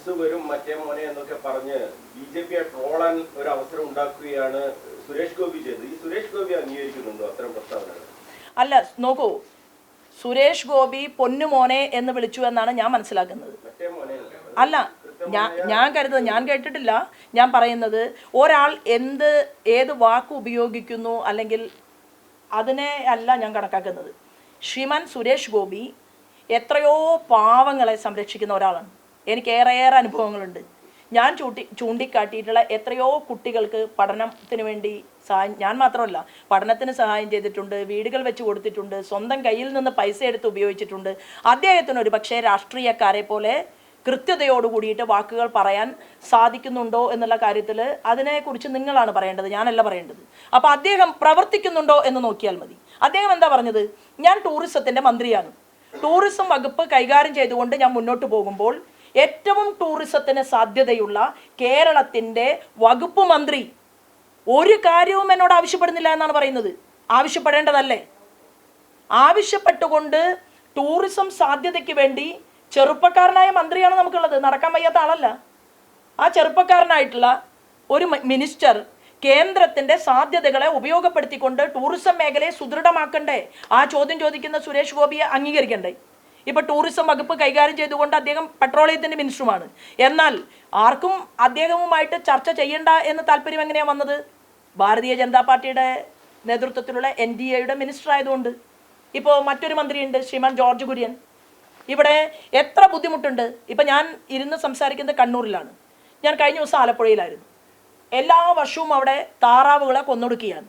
AIIMS വരും മറ്റേ മോനെ എന്നൊക്കെ പറഞ്ഞ് ബി ജെ പിയെ ട്രോളാൻ ഒരു അവസരം ഉണ്ടാക്കുകയാണ് സുരേഷ് ഗോപി ചെയ്തത്. ഈ സുരേഷ് ഗോപി അംഗീകരിക്കുന്നുണ്ടോ അത്തരം പ്രസ്താവനകൾ? അല്ല നോക്കൂ സുരേഷ് ഗോപി പൊന്നുമോനെ എന്ന് വിളിച്ചു എന്നാണ് ഞാൻ മനസ്സിലാക്കുന്നത്. അല്ല. ഞാൻ ഞാൻ കരുതുന്നത് ഞാൻ കേട്ടിട്ടില്ല. ഞാൻ പറയുന്നത് ഒരാൾ എന്ത് ഏത് വാക്ക് ഉപയോഗിക്കുന്നു അല്ലെങ്കിൽ അതിനെ അല്ല ഞാൻ കണക്കാക്കുന്നത്. ശ്രീമാൻ സുരേഷ് ഗോപി എത്രയോ പാവങ്ങളെ സംരക്ഷിക്കുന്ന ഒരാളാണ്. എനിക്ക് ഏറെ ഏറെ അനുഭവങ്ങളുണ്ട്. ഞാൻ ചൂണ്ടി ചൂണ്ടിക്കാട്ടിയിട്ടുള്ള എത്രയോ കുട്ടികൾക്ക് പഠനത്തിന് വേണ്ടി സഹായം ഞാൻ മാത്രമല്ല പഠനത്തിന് സഹായം ചെയ്തിട്ടുണ്ട് വീടുകൾ വെച്ച് കൊടുത്തിട്ടുണ്ട് സ്വന്തം കയ്യിൽ നിന്ന് പൈസ എടുത്ത് ഉപയോഗിച്ചിട്ടുണ്ട്. അദ്ദേഹത്തിന് ഒരു പക്ഷേ രാഷ്ട്രീയക്കാരെ പോലെ കൃത്യതയോട് കൂടിയിട്ട് വാക്കുകൾ പറയാൻ സാധിക്കുന്നുണ്ടോ എന്നുള്ള കാര്യത്തിൽ അതിനെക്കുറിച്ച് നിങ്ങളാണ് പറയേണ്ടത് ഞാനല്ല പറയേണ്ടത്. അപ്പോൾ അദ്ദേഹം പ്രവർത്തിക്കുന്നുണ്ടോ എന്ന് നോക്കിയാൽ മതി. അദ്ദേഹം എന്താ പറഞ്ഞത്? ഞാൻ ടൂറിസത്തിന്റെ മന്ത്രിയാണ്. ടൂറിസം വകുപ്പ് കൈകാര്യം ചെയ്തുകൊണ്ട് ഞാൻ മുന്നോട്ട് പോകുമ്പോൾ ഏറ്റവും ടൂറിസത്തിന് സാധ്യതയുള്ള കേരളത്തിന്റെ വകുപ്പ് മന്ത്രി ഒരു കാര്യവും എന്നോട് ആവശ്യപ്പെടുന്നില്ല എന്നാണ് പറയുന്നത്. ആവശ്യപ്പെടേണ്ടതല്ലേ? ആവശ്യപ്പെട്ടുകൊണ്ട് ടൂറിസം സാധ്യതയ്ക്ക് വേണ്ടി ചെറുപ്പക്കാരനായ മന്ത്രിയാണ് നമുക്കുള്ളത്. നടക്കാൻ വയ്യാത്ത ആളല്ല. ആ ചെറുപ്പക്കാരനായിട്ടുള്ള ഒരു മിനിസ്റ്റർ കേന്ദ്രത്തിന്റെ സാധ്യതകളെ ഉപയോഗപ്പെടുത്തിക്കൊണ്ട് ടൂറിസം മേഖലയെ സുദൃഢമാക്കണ്ടേ? ആ ചോദ്യം ചോദിക്കുന്ന സുരേഷ് ഗോപിയെ അംഗീകരിക്കണ്ടേ? ഇപ്പൊ ടൂറിസം വകുപ്പ് കൈകാര്യം ചെയ്തുകൊണ്ട് അദ്ദേഹം പെട്രോളിയത്തിന്റെ മിനിസ്റ്ററുമാണ് എന്നാൽ ആർക്കും അദ്ദേഹവുമായിട്ട് ചർച്ച ചെയ്യണ്ട എന്ന് താല്പര്യം എങ്ങനെയാണ് വന്നത്? ഭാരതീയ ജനതാ പാർട്ടിയുടെ നേതൃത്വത്തിലുള്ള എൻ ഡി എയുടെ മിനിസ്റ്റർ ആയതുകൊണ്ട്. ഇപ്പോൾ മറ്റൊരു മന്ത്രിയുണ്ട് ശ്രീമാൻ ജോർജ് കുര്യൻ. ഇവിടെ എത്ര ബുദ്ധിമുട്ടുണ്ട്? ഇപ്പം ഞാൻ ഇരുന്ന് സംസാരിക്കുന്നത് കണ്ണൂരിലാണ്. ഞാൻ കഴിഞ്ഞ ദിവസം ആലപ്പുഴയിലായിരുന്നു. എല്ലാ വർഷവും അവിടെ താറാവുകളെ കൊന്നൊടുക്കുകയാണ്.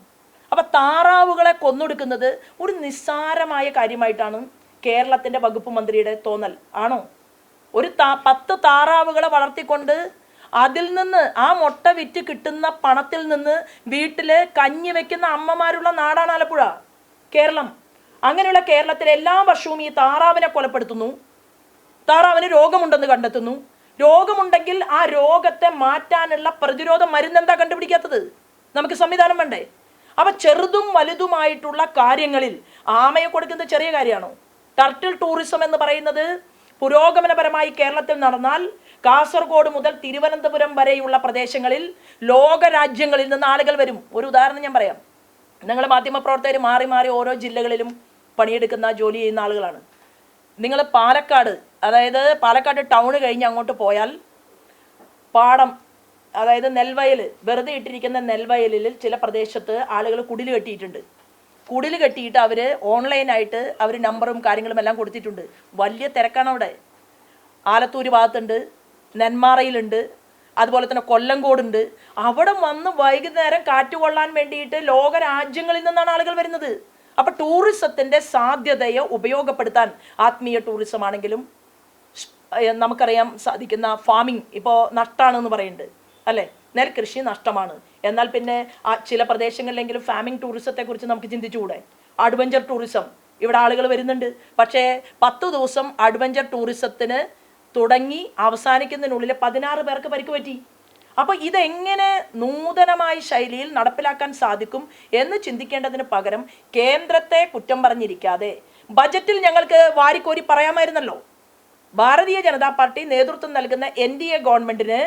അപ്പം താറാവുകളെ കൊന്നൊടുക്കുന്നത് ഒരു നിസ്സാരമായ കാര്യമായിട്ടാണ് കേരളത്തിന്റെ വകുപ്പ് മന്ത്രിയുടെ തോന്നൽ ആണോ? ഒരു താ പത്ത് താറാവുകളെ വളർത്തിക്കൊണ്ട് അതിൽ നിന്ന് ആ മുട്ട വിറ്റ് കിട്ടുന്ന പണത്തിൽ നിന്ന് വീട്ടിൽ കഞ്ഞി വെക്കുന്ന അമ്മമാരുള്ള നാടാണ് ആലപ്പുഴ. കേരളം. അങ്ങനെയുള്ള കേരളത്തിൽ എല്ലാ വർഷവും ഈ താറാവിനെ കൊലപ്പെടുത്തുന്നു. താറാവിന് രോഗമുണ്ടെന്ന് കണ്ടെത്തുന്നു. രോഗമുണ്ടെങ്കിൽ ആ രോഗത്തെ മാറ്റാനുള്ള പ്രതിരോധ മരുന്ന് എന്താ കണ്ടുപിടിക്കാത്തത്? നമുക്ക് സംവിധാനം വേണ്ടേ? അപ്പം ചെറുതും വലുതുമായിട്ടുള്ള കാര്യങ്ങളിൽ ആമയെ കൊടുക്കുന്നത് ചെറിയ കാര്യമാണോ? ടർട്ടിൽ ടൂറിസം എന്ന് പറയുന്നത് പുരോഗമനപരമായി കേരളത്തിൽ നടന്നാൽ കാസർഗോഡ് മുതൽ തിരുവനന്തപുരം വരെയുള്ള പ്രദേശങ്ങളിൽ ലോകരാജ്യങ്ങളിൽ നിന്ന് ആളുകൾ വരും. ഒരു ഉദാഹരണം ഞാൻ പറയാം. നിങ്ങൾ മാധ്യമപ്രവർത്തകർ മാറി മാറി ഓരോ ജില്ലകളിലും പണിയെടുക്കുന്ന ജോലി ചെയ്യുന്ന ആളുകളാണ്. നിങ്ങൾ പാലക്കാട് അതായത് പാലക്കാട് ടൗൺ കഴിഞ്ഞ് അങ്ങോട്ട് പോയാൽ പാടം അതായത് നെൽവയൽ വെറുതെ ഇട്ടിരിക്കുന്ന നെൽവയലിൽ ചില പ്രദേശത്ത് ആളുകൾ കുടിൽ കെട്ടിയിട്ടുണ്ട് കുടിൽ കെട്ടിയിട്ട് അവർ ഓൺലൈനായിട്ട് അവർ നമ്പറും കാര്യങ്ങളും എല്ലാം കൊടുത്തിട്ടുണ്ട്. വലിയ തിരക്കാണ് അവിടെ. ആലത്തൂർ ഭാഗത്തുണ്ട് നെന്മാറയിലുണ്ട് അതുപോലെ തന്നെ കൊല്ലങ്കോടുണ്ട് അവിടെ വന്ന് വൈകുന്നേരം കാറ്റ് കൊള്ളാൻ വേണ്ടിയിട്ട് ലോകരാജ്യങ്ങളിൽ നിന്നാണ് ആളുകൾ വരുന്നത്. അപ്പൊ ടൂറിസത്തിന്റെ സാധ്യതയെ ഉപയോഗപ്പെടുത്താൻ ആത്മീയ ടൂറിസം ആണെങ്കിലും നമുക്കറിയാം സാധിക്കുന്ന ഫാമിംഗ് ഇപ്പോൾ നഷ്ടമാണെന്ന് പറയുന്നുണ്ട് അല്ലേ? നെൽകൃഷി നഷ്ടമാണ്. എന്നാൽ പിന്നെ ചില പ്രദേശങ്ങളിലെങ്കിലും ഫാമിംഗ് ടൂറിസത്തെ കുറിച്ച് നമുക്ക് ചിന്തിച്ചുകൂടെ? അഡ്വഞ്ചർ ടൂറിസം ഇവിടെ ആളുകൾ വരുന്നുണ്ട്. പക്ഷേ പത്ത് ദിവസം അഡ്വഞ്ചർ ടൂറിസത്തിന് തുടങ്ങി അവസാനിക്കുന്നതിനുള്ളിൽ പതിനാറ് പേർക്ക് പരിക്ക് പറ്റി. അപ്പോൾ ഇതെങ്ങനെ നൂതനമായ ശൈലിയിൽ നടപ്പിലാക്കാൻ സാധിക്കും എന്ന് ചിന്തിക്കേണ്ടതിന് പകരം കേന്ദ്രത്തെ കുറ്റം പറഞ്ഞിരിക്കാതെ ബജറ്റിൽ ഞങ്ങൾക്ക് വാരിക്കോരി പറയാമായിരുന്നല്ലോ. ഭാരതീയ ജനതാ പാർട്ടി നേതൃത്വം നൽകുന്ന എൻ ഡി എ ഗവൺമെന്റിന്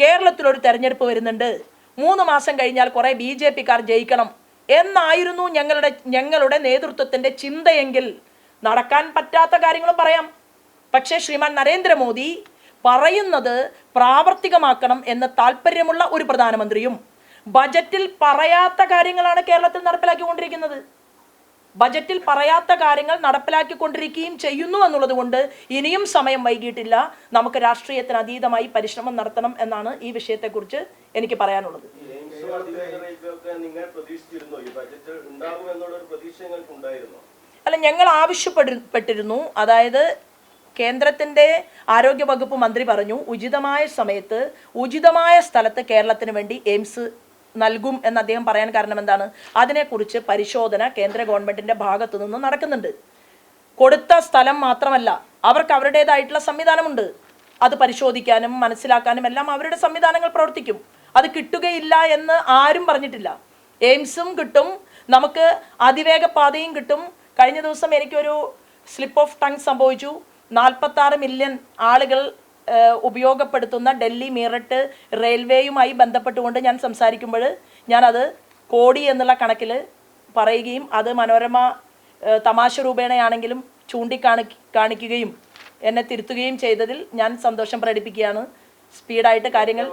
കേരളത്തിലൊരു തെരഞ്ഞെടുപ്പ് വരുന്നുണ്ട്. മൂന്ന് മാസം കഴിഞ്ഞാൽ കുറെ ബി ജെ പിക്കാർ ജയിക്കണം. എന്നായിരുന്നു ഞങ്ങളുടെ ഞങ്ങളുടെ നേതൃത്വത്തിന്റെ ചിന്തയെങ്കിൽ നടക്കാൻ പറ്റാത്ത കാര്യങ്ങളും പറയാം. പക്ഷേ ശ്രീമാൻ നരേന്ദ്രമോദി പറയുന്നത് പ്രാവർത്തികമാക്കണം എന്ന് താല്പര്യമുള്ള ഒരു പ്രധാനമന്ത്രിയും ബജറ്റിൽ പറയാത്ത കാര്യങ്ങളാണ് കേരളത്തിൽ നടപ്പിലാക്കിക്കൊണ്ടിരിക്കുന്നത്. ബജറ്റിൽ പറയാത്ത കാര്യങ്ങൾ നടപ്പിലാക്കിക്കൊണ്ടിരിക്കുകയും ചെയ്യുന്നു എന്നുള്ളത് കൊണ്ട് ഇനിയും സമയം വൈകിട്ടില്ല നമുക്ക് രാഷ്ട്രീയത്തിന് അതീതമായി പരിശ്രമം നടത്തണം എന്നാണ് ഈ വിഷയത്തെക്കുറിച്ച് എനിക്ക് പറയാനുള്ളത്. അല്ല ഞങ്ങൾ ആവശ്യപ്പെട്ടിരുന്നു. അതായത് കേന്ദ്രത്തിന്റെ ആരോഗ്യ വകുപ്പ് മന്ത്രി പറഞ്ഞു ഉചിതമായ സമയത്ത് ഉചിതമായ സ്ഥലത്ത് കേരളത്തിന് വേണ്ടി എയിംസ് നൽകും എന്ന് അദ്ദേഹം പറയാൻ കാരണം എന്താണ്? അതിനെക്കുറിച്ച് പരിശോധന കേന്ദ്ര ഗവൺമെന്റിന്റെ ഭാഗത്തു നിന്ന് നടക്കുന്നുണ്ട്. കൊടുത്ത സ്ഥലം മാത്രമല്ല അവർക്ക് അവരുടേതായിട്ടുള്ള സംവിധാനമുണ്ട്. അത് പരിശോധിക്കാനും മനസ്സിലാക്കാനും എല്ലാം അവരുടെ സംവിധാനങ്ങൾ പ്രവർത്തിക്കും. അത് കിട്ടുകയില്ല എന്ന് ആരും പറഞ്ഞിട്ടില്ല. എയിംസും കിട്ടും നമുക്ക് അതിവേഗ പാതയും കിട്ടും. കഴിഞ്ഞ ദിവസം എനിക്കൊരു സ്ലിപ്പ് ഓഫ് ടങ് സംഭവിച്ചു. നാൽപ്പത്തി മില്യൺ ആളുകൾ ഉപയോഗപ്പെടുത്തുന്ന ഡൽഹി മീററ്റ് റെയിൽവേയുമായി ബന്ധപ്പെട്ടുകൊണ്ട് ഞാൻ സംസാരിക്കുമ്പോൾ ഞാനത് കോടി എന്നുള്ള കണക്കിൽ പറയുകയും അത് മനോരമ തമാശ രൂപേണയാണെങ്കിലും ചൂണ്ടിക്കാണി കാണിക്കുകയും എന്നെ തിരുത്തുകയും ചെയ്തതിൽ ഞാൻ സന്തോഷം പ്രകടിപ്പിക്കുകയാണ്. സ്പീഡായിട്ട് കാര്യങ്ങൾ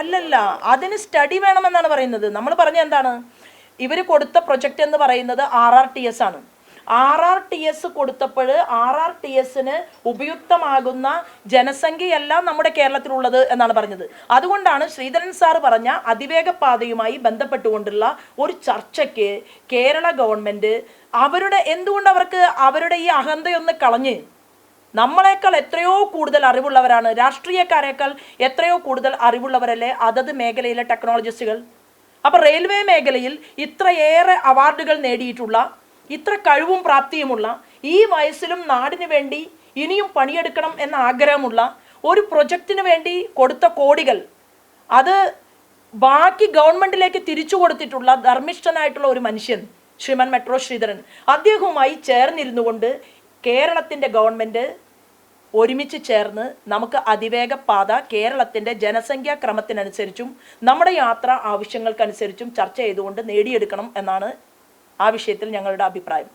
അല്ലല്ല അതിന് സ്റ്റഡി വേണമെന്നാണ് പറയുന്നത്. നമ്മൾ പറഞ്ഞ എന്താണ്? ഇവർ കൊടുത്ത പ്രൊജക്റ്റ് എന്ന് പറയുന്നത് ആർ ആർ ടി എസ് ആണ്. ആർ ആർ ടി എസ് കൊടുത്തപ്പോൾ ആർ ആർ ടി എസിന് ഉപയുക്തമാകുന്ന ജനസംഖ്യയല്ല നമ്മുടെ കേരളത്തിലുള്ളത് എന്നാണ് പറഞ്ഞത്. അതുകൊണ്ടാണ് ശ്രീധരൻ സാർ പറഞ്ഞ അതിവേഗ പാതയുമായി ബന്ധപ്പെട്ടുകൊണ്ടുള്ള ഒരു ചർച്ചയ്ക്ക് കേരള ഗവൺമെന്റ് അവരുടെ എന്തുകൊണ്ട് അവർക്ക് അവരുടെ ഈ അഹന്തയൊന്ന് കളഞ്ഞ് നമ്മളെക്കാൾ എത്രയോ കൂടുതൽ അറിവുള്ളവരാണ് രാഷ്ട്രീയക്കാരേക്കാൾ എത്രയോ കൂടുതൽ അറിവുള്ളവരല്ലേ അതത് മേഖലയിലെ ടെക്നോളജിസ്റ്റുകൾ അപ്പോൾ റെയിൽവേ മേഖലയിൽ ഇത്രയേറെ അവാർഡുകൾ നേടിയിട്ടുള്ള ഇത്ര കഴിവും പ്രാപ്തിയുമുള്ള ഈ വയസ്സിലും നാടിനു വേണ്ടി ഇനിയും പണിയെടുക്കണം എന്ന ആഗ്രഹമുള്ള ഒരു പ്രൊജക്റ്റിന് വേണ്ടി കൊടുത്ത കോടികൾ അത് ബാക്കി ഗവൺമെന്റിലേക്ക് തിരിച്ചു കൊടുത്തിട്ടുള്ള ധർമ്മിഷ്ഠനായിട്ടുള്ള ഒരു മനുഷ്യൻ ശ്രീമൻ മെട്രോ ശ്രീധരൻ. അദ്ദേഹവുമായി ചേർന്നിരുന്നു കൊണ്ട് കേരളത്തിന്റെ ഗവൺമെന്റ് ഒരുമിച്ച് ചേർന്ന് നമുക്ക് അതിവേഗ പാത കേരളത്തിന്റെ ജനസംഖ്യാ ക്രമത്തിനനുസരിച്ചും നമ്മുടെ യാത്ര ആവശ്യങ്ങൾക്കനുസരിച്ചും ചർച്ച ചെയ്തുകൊണ്ട് നേടിയെടുക്കണം എന്നാണ് ആ വിഷയത്തിൽ ഞങ്ങളുടെ അഭിപ്രായം.